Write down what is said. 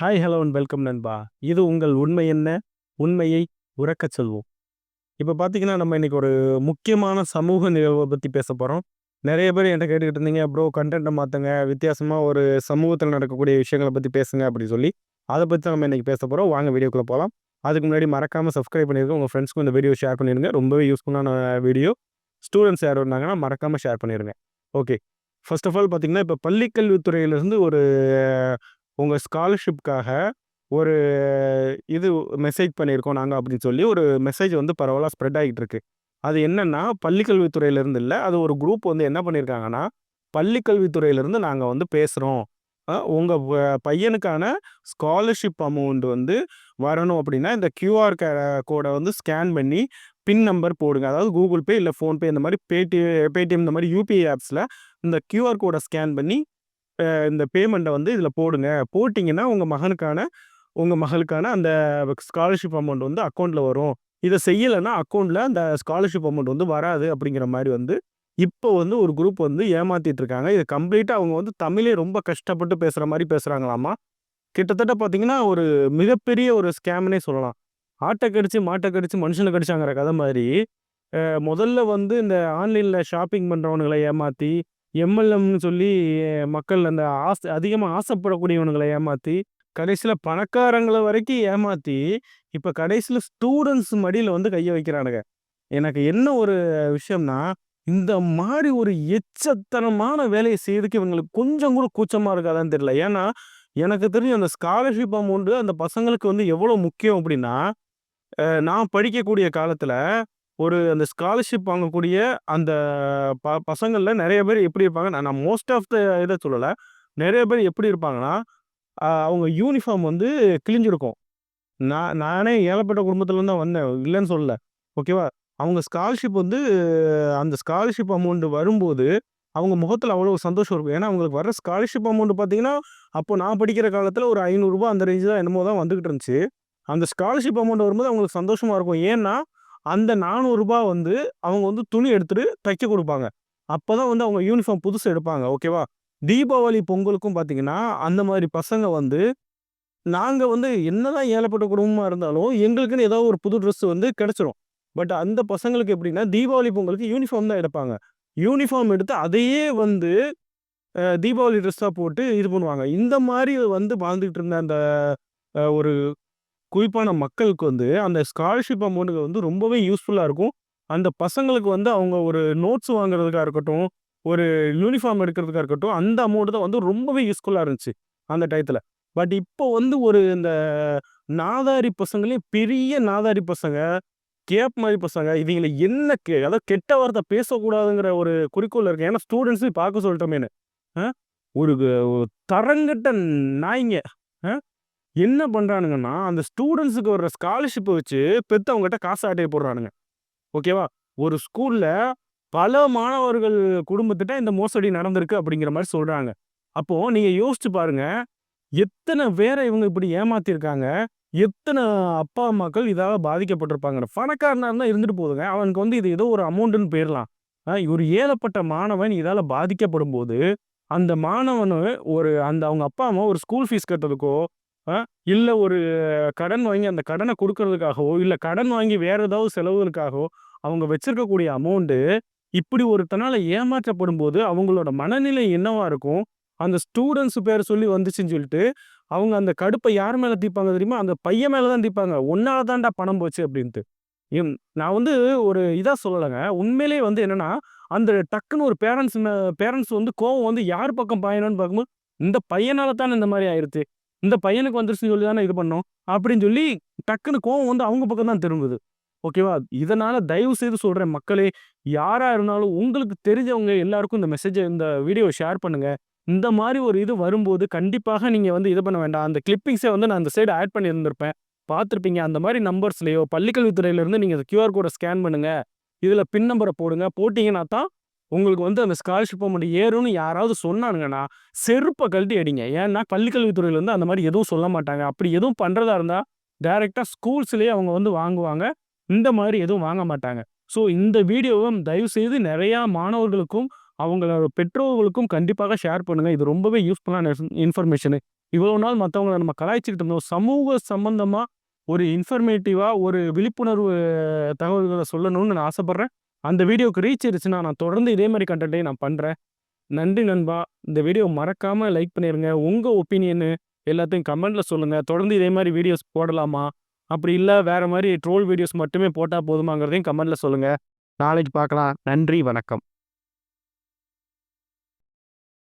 Hi hello and welcome நண்பா. இது உங்கள் உண்மை என்ன? உண்மையை உறக்கச் சொல்வோம். இப்போ பார்த்தீங்கன்னா நம்ம இன்றைக்கி ஒரு முக்கியமான சமூக நிகழ்வை பற்றி பேச போகிறோம் நிறைய பேர் என்கிட்ட கேட்டுக்கிட்டு இருந்தீங்க ப்ரோ கண்டென்ட்டை மாற்றுங்க வித்தியாசமாக ஒரு சமூகத்தில் நடக்கக்கூடிய விஷயங்களை பற்றி பேசுங்க அப்படின்னு சொல்லி. அதை பற்றி நம்ம இன்றைக்கி பேச போகிறோம் வாங்க வீடியோக்குள்ளே போகலாம் அதுக்கு முன்னாடி மறக்காமல் சப்ஸ்கிரைப் பண்ணிருக்கோம் உங்கள் ஃப்ரெண்ட்ஸ்க்கும் இந்த வீடியோ ஷேர் பண்ணிடுங்க ரொம்பவே யூஸ்ஃபுல்லான வீடியோ ஸ்டூடெண்ட்ஸ் யார் இருந்தாங்கன்னா மறக்காமல் ஷேர் பண்ணிடுங்க ஓகே ஃபர்ஸ்ட் ஆஃப் ஆல் பார்த்தீங்கன்னா இப்போ பள்ளிக்கல்வித்துறையிலேருந்து ஒரு உங்கள் ஸ்காலர்ஷிப்காக ஒரு இது மெசேஜ் பண்ணியிருக்கோம் நாங்கள் அப்படின்னு சொல்லி ஒரு மெசேஜ் வந்து பரவலாக ஸ்ப்ரெட் ஆகிட்டு இருக்கு. அது என்னென்னா பள்ளிக்கல்வித்துறையிலேருந்து இல்லை அது ஒரு குரூப் வந்து என்ன பண்ணியிருக்காங்கன்னா பள்ளிக்கல்வித்துறையிலேருந்து நாங்கள் வந்து பேசுகிறோம் உங்கள் பையனுக்கான ஸ்காலர்ஷிப் அமௌண்ட் வந்து வரணும் அப்படின்னா இந்த கியூஆர் கோடை வந்து ஸ்கேன் பண்ணி பின் நம்பர் போடுங்க. அதாவது கூகுள் பே இல்லை ஃபோன்பே இந்த மாதிரி பேடிஎம் பேடிஎம் இந்த மாதிரி யூபிஐ ஆப்ஸில் இந்த கியூஆர் கோடை ஸ்கேன் பண்ணி இந்த பேமெண்ட்டை வந்து இதில் போடுங்க. போட்டிங்கன்னா உங்கள் மகனுக்கான உங்கள் மகளுக்கான அந்த ஸ்காலர்ஷிப் அமௌண்ட் வந்து அக்கௌண்ட்டில் வரும். இதை செய்யலைன்னா அக்கௌண்ட்டில் அந்த ஸ்காலர்ஷிப் அமௌண்ட் வந்து வராது அப்படிங்கிற மாதிரி வந்து இப்போ வந்து ஒரு குரூப் வந்து ஏமாத்திட்டு இருக்காங்க. இது கம்ப்ளீட்டாக அவங்க வந்து தமிழே ரொம்ப கஷ்டப்பட்டு பேசுகிற மாதிரி பேசுகிறாங்களாமா கிட்டத்தட்ட பார்த்தீங்கன்னா ஒரு மிகப்பெரிய ஒரு ஸ்கேம்னே சொல்லலாம். ஆட்டை கடிச்சு மாட்டை கடிச்சு மனுஷனை கடிச்சாங்கிற கதை மாதிரி முதல்ல வந்து இந்த ஆன்லைனில் ஷாப்பிங் பண்ணுறவனுங்களை ஏமாற்றி எம்எல்எம்னு சொல்லி மக்கள் அந்த ஆசை அதிகமாக ஆசைப்படக்கூடியவனுங்களை ஏமாற்றி கடைசியில் பணக்காரங்களை வரைக்கும் ஏமாற்றி இப்போ கடைசியில் ஸ்டூடெண்ட்ஸ் மடியில் வந்து கையை வைக்கிறானுங்க. எனக்கு என்ன ஒரு விஷயம்னா இந்த மாதிரி ஒரு எச்சத்தனமான வேலையை செய்யறதுக்கு இவங்களுக்கு கொஞ்சம் கூட கூச்சமாக இருக்காதான்னு தெரியல. ஏன்னா எனக்கு தெரிஞ்ச அந்த ஸ்காலர்ஷிப் அமௌண்ட்டு அந்த பசங்களுக்கு வந்து எவ்வளோ முக்கியம் அப்படின்னா நான் படிக்கக்கூடிய காலத்தில் ஒரு அந்த ஸ்காலர்ஷிப் வாங்கக்கூடிய அந்த ப பசங்களில் நிறைய பேர் எப்படி இருப்பாங்க? நான் நான் மோஸ்ட் ஆஃப் த இதை சொல்லலை. நிறைய பேர் எப்படி இருப்பாங்கன்னா அவங்க யூனிஃபார்ம் வந்து கிழிஞ்சிருக்கும். நான் நானே ஏழப்பட்ட குடும்பத்துலேருந்து தான் வந்தேன். இல்லைன்னு சொல்லலை. ஓகேவா அவங்க ஸ்காலர்ஷிப் வந்து அந்த ஸ்காலர்ஷிப் அமௌண்ட் வரும்போது அவங்க முகத்தில் அவ்வளோ சந்தோஷம் இருக்கும். ஏன்னா அவங்களுக்கு வர ஸ்காலர்ஷிப் அமௌண்ட் பார்த்தீங்கன்னா அப்போ நான் படிக்கிற காலத்தில் ஒரு ஐநூறுரூபா அந்த ரேஞ்சு தான் என்னமோ தான் வந்துக்கிட்டு இருந்துச்சு. அந்த ஸ்காலர்ஷிப் அமௌண்ட் வரும்போது அவங்களுக்கு சந்தோஷமாக இருக்கும். ஏன்னா அந்த நானூறுரூபா வந்து அவங்க வந்து துணி எடுத்துட்டு தைக்க கொடுப்பாங்க. அப்போ தான் வந்து அவங்க யூனிஃபார்ம் புதுசு எடுப்பாங்க ஓகேவா தீபாவளி பொங்கலுக்கும் பார்த்தீங்கன்னா அந்த மாதிரி பசங்க வந்து நாங்கள் வந்து என்னதான் ஏழப்பட்ட குடும்பமாக இருந்தாலும் எங்களுக்குன்னு ஏதாவது ஒரு புது ட்ரெஸ் வந்து கிடைச்சிரும். பட் அந்த பசங்களுக்கு எப்படின்னா தீபாவளி பொங்கலுக்கு யூனிஃபார்ம் தான் எடுப்பாங்க. யூனிஃபார்ம் எடுத்து அதையே வந்து தீபாவளி ட்ரெஸ்ஸாக போட்டு இது பண்ணுவாங்க. இந்த மாதிரி வந்து வாழ்ந்துக்கிட்டு இருந்த அந்த ஒரு குறிப்பான மக்களுக்கு வந்து அந்த ஸ்காலர்ஷிப் அமௌண்ட்டுக்கு வந்து ரொம்பவே யூஸ்ஃபுல்லாக இருக்கும் அந்த பசங்களுக்கு வந்து அவங்க ஒரு நோட்ஸ் வாங்குறதுக்காக இருக்கட்டும் ஒரு யூனிஃபார்ம் எடுக்கிறதுக்காக இருக்கட்டும் அந்த அமௌண்ட் தான் வந்து ரொம்பவே யூஸ்ஃபுல்லாக இருந்துச்சு அந்த டயத்தில் பட் இப்போ வந்து ஒரு இந்த நாதாரி பசங்களே பெரிய நாதாரி பசங்க கேப் மாதிரி பசங்க இவங்களை என்ன கே அதாவது கெட்ட வார்த்தை பேசக்கூடாதுங்கிற ஒரு குறிக்கோள் இருக்கு ஏன்னா ஸ்டூடெண்ட்ஸு பார்க்க சொல்லிட்டோமேனு ஆ? ஒரு தரங்கட்ட நாய்ங்க ஆ? என்ன பண்றானுங்கன்னா அந்த ஸ்டூடெண்ட்ஸுக்கு வர்ற ஸ்காலர்ஷிப்பை வச்சு பெத்தவங்ககிட்ட காசு ஆட்டையை போடுறானுங்க. ஓகேவா ஒரு ஸ்கூல்ல பல மாணவர்கள் குடும்பத்திட்ட இந்த மோசடி நடந்திருக்கு அப்படிங்கிற மாதிரி சொல்றாங்க. அப்போ நீங்க யோசிச்சு பாருங்க எத்தனை பேரை இவங்க இப்படி ஏமாத்திருக்காங்க? எத்தனை அப்பா அம்மாக்கள் இதால பாதிக்கப்பட்டிருப்பாங்க பணக்காரனாக இருந்தால் இருந்துட்டு போதுங்க. அவனுக்கு வந்து இது ஏதோ ஒரு அமௌண்ட்னு போயிடலாம் ஆஹ் ஒரு ஏழப்பட்ட மாணவன் இதால பாதிக்கப்படும் போது அந்த மாணவனு ஒரு அந்த அவங்க அப்பா அம்மா ஒரு ஸ்கூல் ஃபீஸ் கட்டுறதுக்கோ இல்லை ஒரு கடன் வாங்கி அந்த கடனை கொடுக்கறதுக்காகவோ இல்ல கடன் வாங்கி வேற ஏதாவது செலவுகளுக்காகவோ அவங்க வச்சிருக்கக்கூடிய அமௌண்ட் இப்படி ஒருத்தனால ஏமாற்றப்படும் போது அவங்களோட மனநிலை என்னவா இருக்கும்? அந்த ஸ்டூடெண்ட்ஸ் பேர் சொல்லி வந்துச்சுன்னு சொல்லிட்டு அவங்க அந்த கடுப்பை யார் மேல தீப்பாங்க தெரியுமா? அந்த பையன் மேல தான் தீப்பாங்க உன்னால தான்டா பணம் போச்சு அப்படின்ட்டு. இம், நான் வந்து ஒரு இதா சொல்லலைங்க. உண்மையிலேயே வந்து என்னன்னா அந்த டக்குன்னு ஒரு பேரண்ட்ஸ் பேரண்ட்ஸ் வந்து கோவம் வந்து யார் பக்கம் பாயணும்னு பார்க்கும்போது இந்த பையனால தான் இந்த மாதிரி ஆயிருச்சு. இந்த பையனுக்கு வந்துருச்சுன்னு சொல்லி தானே இது பண்ணோம். அப்படின்னு சொல்லி டக்குன்னு கோவம் வந்து அவங்க பக்கம் தான் திரும்புது. ஓகேவா இதனால தயவு செய்து சொல்றேன் மக்களே யாரா இருந்தாலும் உங்களுக்கு தெரிஞ்சவங்க எல்லாருக்கும் இந்த மெசேஜை இந்த வீடியோ ஷேர் பண்ணுங்க. இந்த மாதிரி ஒரு இது வரும்போது கண்டிப்பாக நீங்க வந்து இது பண்ண வேண்டாம். அந்த கிளிப்பிங்ஸை வந்து நான் அந்த சைடு ஆட் பண்ணியிருந்திருப்பேன். பார்த்துருப்பீங்க அந்த மாதிரி நம்பர்ஸ்லையோ பள்ளிக்கல்வித்துறையில இருந்து நீங்க கியூஆர் கோடை ஸ்கேன் பண்ணுங்க. இதுல பின் நம்பரை போடுங்க. போட்டிங்கன்னா தான் உங்களுக்கு வந்து அந்த ஸ்காலர்ஷிப் அமௌண்ட் ஏறும்னு யாராவது சொன்னானுங்கன்னா செருப்பை கழட்டி அடிங்க. ஏன்னா பள்ளிக்கல்வித்துறையில இருந்து அந்த மாதிரி எதுவும் சொல்ல மாட்டாங்க. அப்படி எதுவும் பண்றதா இருந்தா டைரெக்டாக ஸ்கூல்ஸ்லயே அவங்க வந்து வாங்குவாங்க. இந்த மாதிரி எதுவும் வாங்க மாட்டாங்க. ஸோ இந்த வீடியோவை தயவு செய்து நிறையா மாணவர்களுக்கும் அவங்களோட பெற்றோர்களுக்கும் கண்டிப்பாக ஷேர் பண்ணுங்க. இது ரொம்பவே யூஸ்ஃபுல்லான இன்ஃபர்மேஷனு இவ்வளோ நாள் மற்றவங்களை நம்ம கலாய்ச்சிக்கிட்டு இருந்தோம். சமூக சம்பந்தமாக ஒரு இன்ஃபர்மேட்டிவாக ஒரு விழிப்புணர்வு தகவல்களை சொல்லணும்னு நான் ஆசைப்பட்றேன். அந்த வீடியோக்கு ரீச் இருச்சுன்னா நான் தொடர்ந்து இதே மாதிரி கண்டென்ட்டையும் நான் பண்ணுறேன் நன்றி நண்பா. இந்த வீடியோ மறக்காமல் லைக் பண்ணிடுங்க உங்கள் ஒப்பீனியனு எல்லாத்தையும் கமெண்ட்டில் சொல்லுங்கள் தொடர்ந்து இதே மாதிரி வீடியோஸ் போடலாமா? அப்படி இல்லை வேறு மாதிரி ட்ரோல் வீடியோஸ் மட்டுமே போட்டால் போதுமாங்கிறதையும் கமெண்ட்டில் சொல்லுங்கள் நாளைக்கு பார்க்கலாம். நன்றி வணக்கம்.